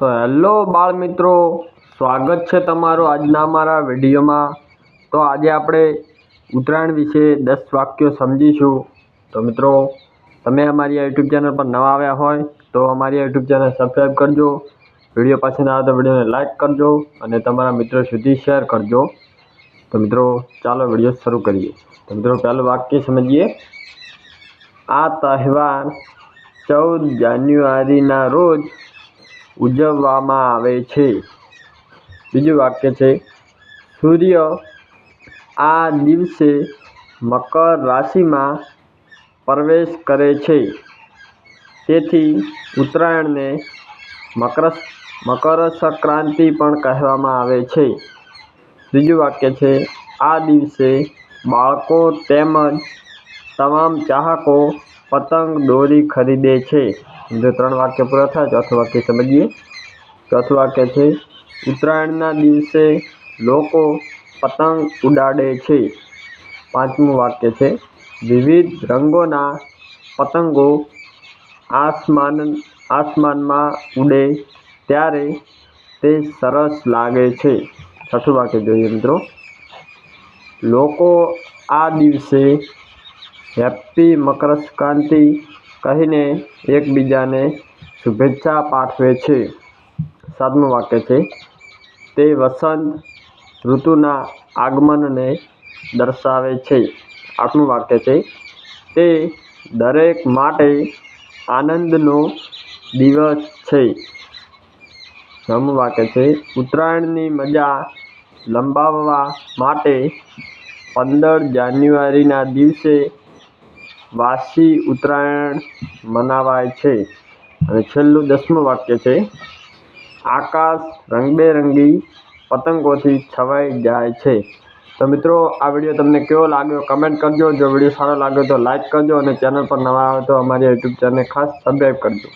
તો હેલો બાળ મિત્રો, સ્વાગત છે તમારું આજના અમારા વિડીયોમાં. તો આજે આપણે ઉત્તરાયણ વિશે દસ વાક્યો સમજીશું. તો મિત્રો, તમે અમારી યુટ્યુબ ચેનલ પર નવા આવ્યા હોય, તો અમારી યુટ્યુબ ચેનલ સબસ્ક્રાઈબ કરજો. વીડિયો પસંદ આવે તો વિડીયોને લાઇક કરજો અને તમારા મિત્રો સુધી શેર કરજો. તો મિત્રો, ચાલો વીડિયો શરૂ કરીએ. તો મિત્રો, પહેલું વાક્ય સમજીએ. આ તહેવાર ચૌદ જાન્યુઆરીના રોજ ઉજવવામાં આવે છે. બીજું વાક્ય છે, સૂર્ય આ દિવસે મકર રાશિમાં પ્રવેશ કરે છે. તેથી ઉત્તરાયણને મકર મકર સંક્રાંતિ પણ કહેવામાં આવે છે. ત્રીજું વાક્ય છે, આ દિવસે બાળકો તેમજ તમામ ચાહકો પતંગ દોરી ખરીદે છે. જો ત્રણ વાક્ય પૂરા થાય ચોથું વાક્ય સમજીએ. ચોથું વાક્ય છે, ઉત્તરાયણના દિવસે લોકો પતંગ ઉડાડે છે. પાંચમું વાક્ય છે, વિવિધ રંગોના પતંગો આસમાન, આસમાનમાં ઉડે ત્યારે તે સરસ લાગે છે. છઠ્ઠું વાક્ય જોઈએ મિત્રો, લોકો આ દિવસે હેપ્પી મકર સંક્રાંતિ કહીને એકબીજાને શુભેચ્છા પાઠવે છે. સાતમું વાક્ય છે, તે વસંત ઋતુના આગમનને દર્શાવે છે. આઠમું વાક્ય છે, તે દરેક માટે આનંદનો દિવસ છે. નવમું વાક્ય છે, ઉત્તરાયણની મજા લંબાવવા માટે પંદર જાન્યુઆરીના દિવસે વાસી ઉત્તરાયણ મનાવાય છે. અને છેલ્લું દસમું વાક્ય છે, આકાશ રંગબેરંગી પતંગોથી છવાઈ જાય છે. તો મિત્રો, આ વીડિયો તમને કેવો લાગ્યો? કમેન્ટ કરજો. જો વીડિયો સારો લાગ્યો તો લાઇક કરજો અને ચેનલ પર નવા આવે તો અમારી યુટ્યુબ ચેનલને ખાસ સબસ્ક્રાઈબ કરજો.